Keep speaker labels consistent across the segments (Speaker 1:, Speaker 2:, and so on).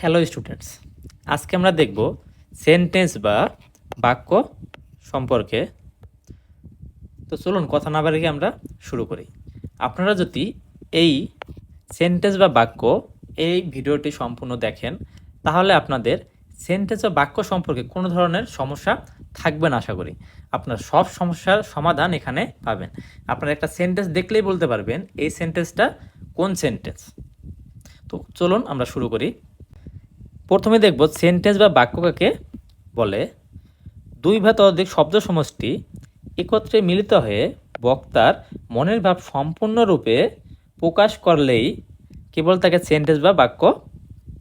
Speaker 1: Hello students, আজকে আমরা দেখব সেন্টেন্স বা বাক্য সম্পর্কে। তো চলুন কথা না বাড়িয়ে আমরা শুরু করি। আপনারা যদি এই সেন্টেন্স বা বাক্য এই ভিডিওটি সম্পূর্ণ দেখেন, তাহলে আপনাদের সেন্টেন্স বা বাক্য সম্পর্কে কোনো ধরনের সমস্যা থাকবে না, আশা করি। আপনার সব সমস্যার সমাধান এখানে পাবেন। আপনারা একটা সেন্টেন্স দেখলেই বলতে পারবেন, এই সেন্টেন্সটা কোন সেন্টেন্স। তো চলুন আমরা শুরু করি। প্রথমে দেখব সেন্টেন্স বা বাক্য কাকে বলে, দুই বা ততোধিক শব্দ সমষ্টি একত্রে মিলিত হয়ে বক্তার মনের ভাব সম্পূর্ণরূপে প্রকাশ করলেই কেবল তাকে সেন্টেন্স বা বাক্য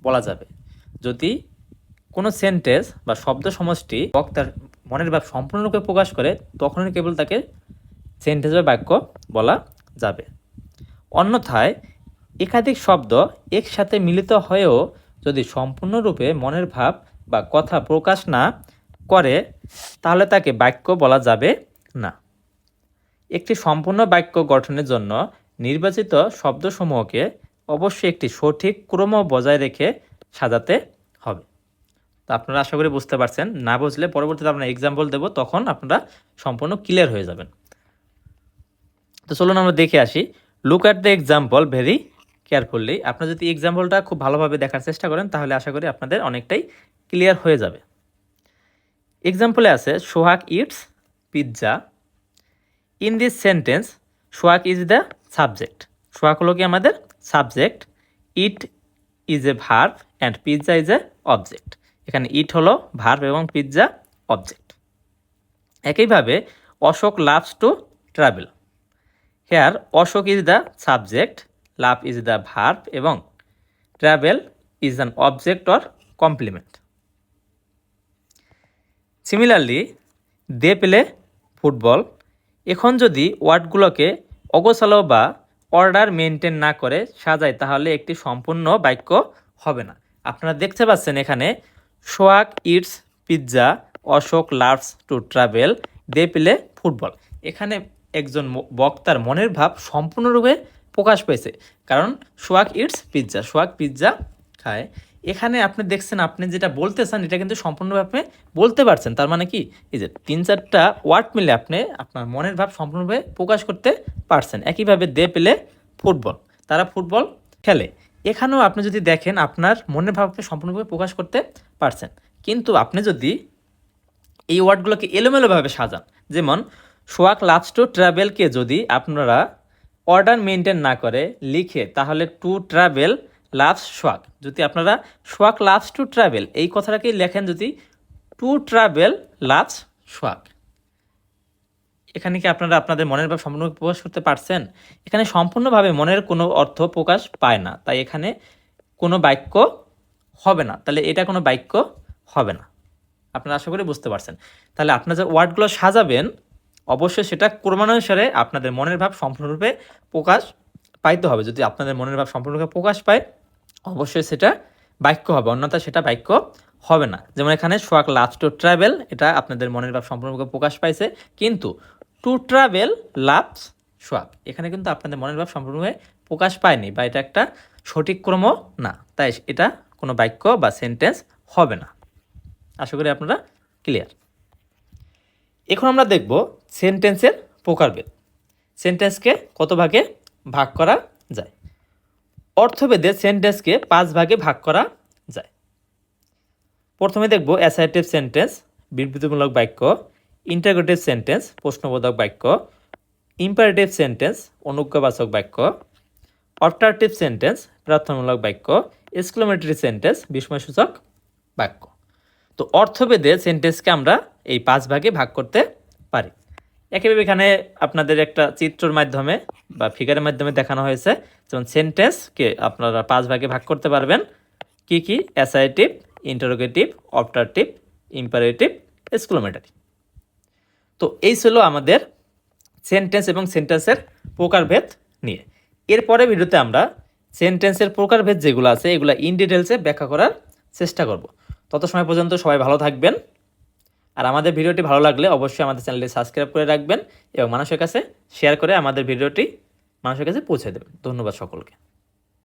Speaker 1: বলা যাবে। যদি কোনো সেন্টেন্স বা শব্দ সমষ্টি বক্তার মনের ভাব সম্পূর্ণরূপে প্রকাশ করে, তখনই কেবল তাকে সেন্টেন্স বা বাক্য বলা যাবে। অন্যথায় একাধিক শব্দ একসাথে মিলিত হয়েও যদি সম্পূর্ণরূপে মনের ভাব বা কথা প্রকাশ না করে, তাহলে তাকে বাক্য বলা যাবে না। একটি সম্পূর্ণ বাক্য গঠনের জন্য নির্বাচিত শব্দসমূহকে অবশ্যই একটি সঠিক ক্রম বজায় রেখে সাজাতে হবে। তো আপনারা আশা করি বুঝতে পারছেন। না বুঝলে পরবর্তীতে আপনারা এক্সাম্পল দেব, তখন আপনারা সম্পূর্ণ ক্লিয়ার হয়ে যাবেন। তো চলুন আমরা দেখে আসি। Look at the example very carefully আপনারা যদি এক্সাম্পলটা খুব ভালোভাবে দেখার চেষ্টা করেন, তাহলে আশা করি আপনাদের অনেকটাই ক্লিয়ার হয়ে যাবে। এক্সাম্পলে আছে, Sohag eats pizza in this sentence Sohag is the subject Sohag হলো কি আমাদের subject eat is a verb and pizza is a object এখানে ইট হলো ভার্ভ এবং পিৎজা অবজেক্ট একইভাবে, Ashok loves to travel here Ashok is the subject love is the verb এবং travel is an object or complement. Similarly they play football. এখন যদি ওয়ার্ডগুলোকে অগোছালো বা order maintain না করে সাজায়, তাহলে একটি সম্পূর্ণ বাক্য হবে না। আপনারা দেখতে পাচ্ছেন এখানে, Sohag eats pizza, Ashok loves to travel, they play football. এখানে একজন বক্তার মনের ভাব সম্পূর্ণরূপে প্রকাশ পেয়েছে। কারণ Sohag eats pizza Sohag pizza খায়। এখানে আপনি দেখছেন, আপনি যেটা বলতে চান এটা কিন্তু সম্পূর্ণভাবে বলতে পারছেন। তার মানে কি? এই যে তিন চারটা ওয়ার্ড মিলে আপনি আপনার মনের ভাব সম্পূর্ণভাবে প্রকাশ করতে পারছেন। একইভাবে দে পেলে ফুটবল, তারা ফুটবল খেলে। এখানেও আপনি যদি দেখেন, আপনার মনের ভাব আপনি সম্পূর্ণভাবে প্রকাশ করতে পারছেন। কিন্তু আপনি যদি এই ওয়ার্ডগুলোকে এলোমেলোভাবে সাজান, যেমন সোয়াক লাভস টু ট্রাভেলকে যদি আপনারা অর্ডার মেনটেন না করে লিখে তাহলে টু ট্রাভেল লাভস সোয়াক। যদি আপনারা সোয়াক লাভস টু ট্রাভেল, এই কথাটাকেই লেখেন যদি টু ট্রাভেল লাভস সোয়াক। এখানে কি আপনারা আপনাদের মনের ভাব সম্পূর্ণ প্রকাশ করতে পারছেন? এখানে সম্পূর্ণভাবে মনের কোনো অর্থ প্রকাশ পায় না। তাই এখানে কোনো বাক্য হবে না। তাহলে এটা কোনো বাক্য হবে না। আপনারা আশা করি বুঝতে পারছেন। তাহলে আপনারা যে ওয়ার্ডগুলো সাজাবেন অবশ্যই সেটা ক্রমানুসারে আপনাদের মনের ভাব সম্পূর্ণরূপে প্রকাশ পাইতে হবে। যদি আপনাদের মনের ভাব সম্পূর্ণরূপে প্রকাশ পায়, অবশ্যই সেটা বাক্য হবে, অন্যথা সেটা বাক্য হবে না। যেমন এখানে সোয়াক লাভ টু ট্রাভেল এটা আপনাদের মনের ভাব সম্পূর্ণরূপে প্রকাশ পাইছে, কিন্তু টু ট্রাভেল লাভস সোয়াক এখানে কিন্তু আপনাদের মনের ভাব সম্পূর্ণরূপে প্রকাশ পায়নি বা এটা একটা সঠিক ক্রম না, তাই এটা কোনো বাক্য বা সেন্টেন্স হবে না। আশা করি আপনারা ক্লিয়ার এখন আমরা দেখব সেন্টেন্সের প্রকারভেদ। সেন্টেন্সকে কত ভাগে ভাগ করা যায়? অর্থভেদে সেন্টেন্সকে পাঁচ ভাগে ভাগ করা যায়। প্রথমে দেখব অ্যাসাইটিভ সেন্টেন্স বিবৃতিমূলক বাক্য ইন্টারগ্রেটিভ সেন্টেন্স প্রশ্নবোধক বাক্য ইম্পারেটিভ সেন্টেন্স অনুজ্ঞাবাচক বাক্য অপটারটিভ সেন্টেন্স প্রার্থনামূলক বাক্য এক্সক্লোমেটরি সেন্টেন্স বিস্ময়সূচক বাক্য। তো অর্থভেদে সেন্টেন্সকে আমরা এই পাঁচ ভাগে ভাগ করতে পারি। একেবারে এখানে আপনাদের একটা চিত্রর মাধ্যমে বা ফিগারের মাধ্যমে দেখানো হয়েছে, যেমন সেন্টেন্সকে আপনারা পাঁচ ভাগে ভাগ করতে পারবেন। কি কি? Assertive interrogative optative imperative exclamatory তো এই ছিল আমাদের সেন্টেন্স এবং সেন্টেন্সের প্রকারভেদ নিয়ে। এরপরে ভিডিওতে আমরা সেন্টেন্সের প্রকারভেদ যেগুলো আছে, এগুলো ইন ডিটেলসে ব্যাখ্যা করার চেষ্টা করব। তত সময় পর্যন্ত সবাই ভালো থাকবেন। আর আমাদের ভিডিওটি ভালো লাগলে অবশ্যই আমাদের চ্যানেলটি সাবস্ক্রাইব করে রাখবেন এবং মানুষের কাছে শেয়ার করে আমাদের ভিডিওটি মানুষের কাছে পৌঁছে দেবেন। ধন্যবাদ সকলকে।